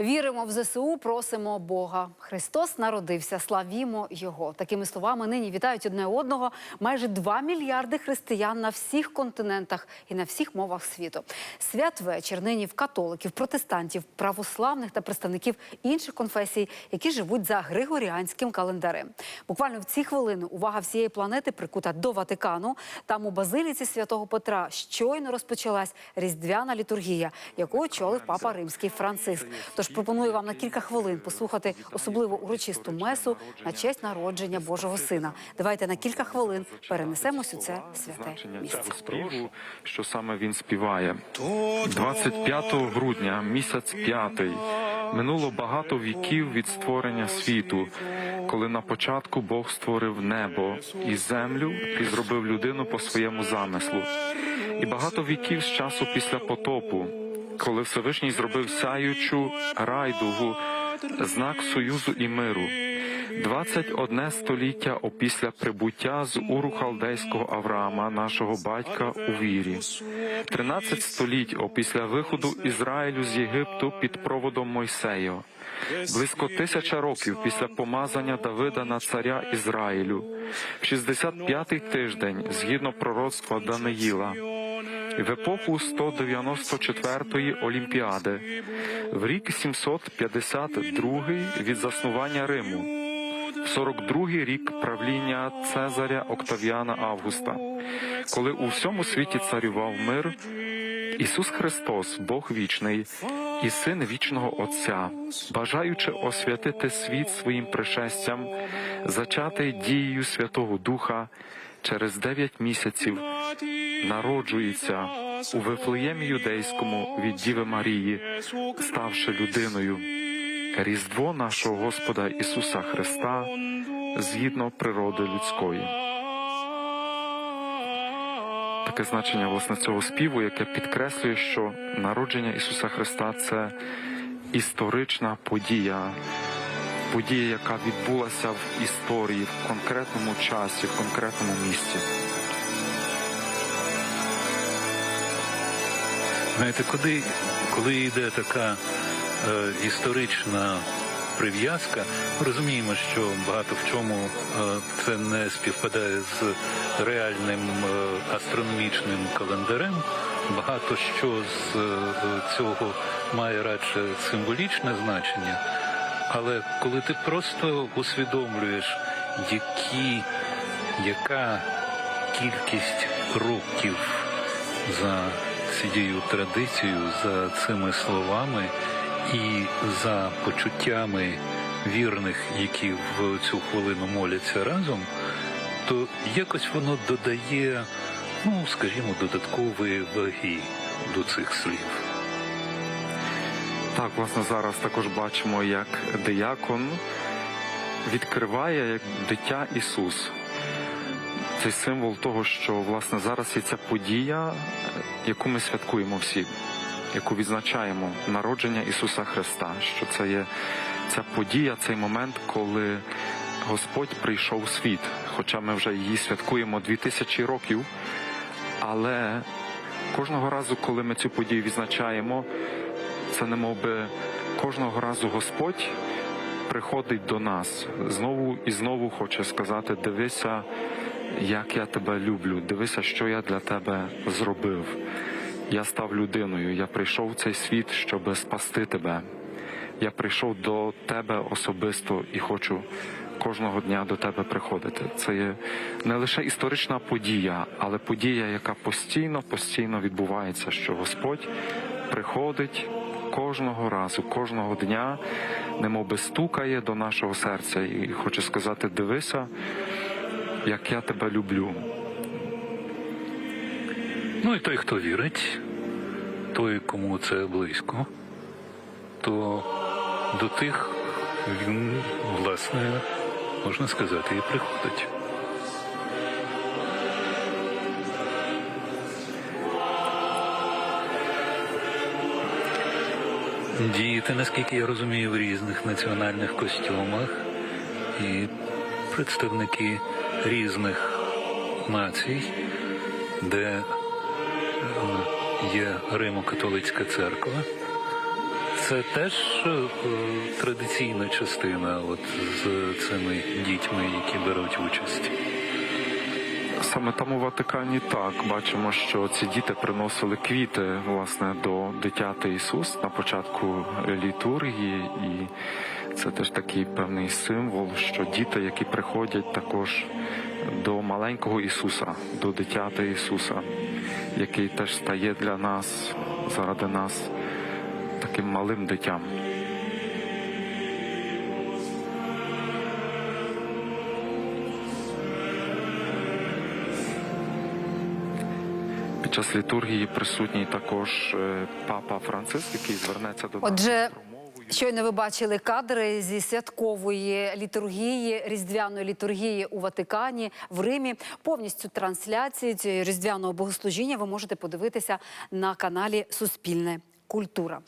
Віримо в ЗСУ, просимо Бога. Христос народився, славімо Його. Такими словами нині вітають одне одного майже 2 мільярди християн на всіх континентах і на всіх мовах світу. Святвечір нині в католиків, протестантів, православних та представників інших конфесій, які живуть за григоріанським календарем. Буквально в ці хвилини увага всієї планети прикута до Ватикану. Там у базиліці святого Петра щойно розпочалась різдвяна літургія, яку очолив папа римський Франциск. Тож пропоную вам на кілька хвилин послухати особливо урочисту месу на честь народження Божого Сина. Давайте на кілька хвилин перенесемось у це святе місце. співу, що саме він співає. 25 грудня, місяць п'ятий. Минуло багато віків від створення світу, коли на початку Бог створив небо і землю і зробив людину по своєму замислу. І багато віків з часу після потопу, коли Всевишній зробив сяючу райдугу, знак союзу і миру. 21 століття опісля прибуття з уру халдейського Авраама, нашого батька у вірі, 13 століть опісля виходу Ізраїлю з Єгипту під проводом Мойсея, близько тисяча років після помазання Давида на царя Ізраїлю, в 65-й тиждень, згідно пророцтва Даниїла, в епоху 194-ї Олімпіади, в рік 752 від заснування Риму, в 42-й рік правління Цезаря Октавіана Августа, коли у всьому світі царював мир, Ісус Христос, Бог вічний і Син вічного Отця, бажаючи освятити світ своїм пришестям, зачатий дією Святого Духа через дев'ять місяців народжується у Вифлеємі юдейському від Діви Марії, ставши людиною. Різдво нашого Господа Ісуса Христа згідно природи людської. Таке значення власне цього співу, яке підкреслює, що народження Ісуса Христа це історична подія, подія, яка відбулася в історії, в конкретному часі, в конкретному місці. Знаєте, коли, коли йде така е, історична прив'язка, ми розуміємо, що багато в чому е, це не співпадає з реальним е, астрономічним календарем. Багато що з е, цього має радше символічне значення. Але коли ти просто усвідомлюєш, які, яка кількість років за цією традицією, за цими словами і за почуттями вірних, які в цю хвилину моляться разом, то якось воно додає, ну скажімо, додаткової ваги до цих слів. Так, власне, зараз також бачимо, як диякон відкриває як дитя Ісус. Цей символ того, що власне зараз є ця подія, яку ми святкуємо всі, яку відзначаємо народження Ісуса Христа. Що це є ця подія, цей момент, коли Господь прийшов у світ. Хоча ми вже її святкуємо дві тисячі років, але кожного разу, коли ми цю подію відзначаємо, це не би кожного разу Господь приходить до нас знову і знову хоче сказати: дивися, як я тебе люблю, дивися, що я для тебе зробив. Я став людиною, я прийшов в цей світ, щоб спасти тебе. Я прийшов до тебе особисто і хочу кожного дня до тебе приходити. Це є не лише історична подія, але подія, яка постійно, постійно відбувається, що Господь приходить кожного разу, кожного дня, немов би стукає до нашого серця і хоче сказати: дивися, як я тебе люблю. Ну і той, хто вірить, той, кому це близько, то до тих він, власне, можна сказати, і приходить. Діяти, наскільки я розумію, в різних національних костюмах і представники різних націй, де е, є Римо-католицька церква. Це теж е, традиційна частина, от з цими дітьми, які беруть участь. Саме там у Ватикані так бачимо, що ці діти приносили квіти власне до дитяти Ісус на початку літургії, і це теж такий певний символ, що діти, які приходять також до маленького Ісуса, до дитяти Ісуса, який теж стає для нас заради нас таким малим дитям. Під час літургії присутній також е, папа Франциск, який звернеться до нас Отже, щойно ви бачили кадри зі святкової літургії, різдвяної літургії у Ватикані в Римі. Повністю трансляцію цієї різдвяного богослужіння ви можете подивитися на каналі Суспільне культура.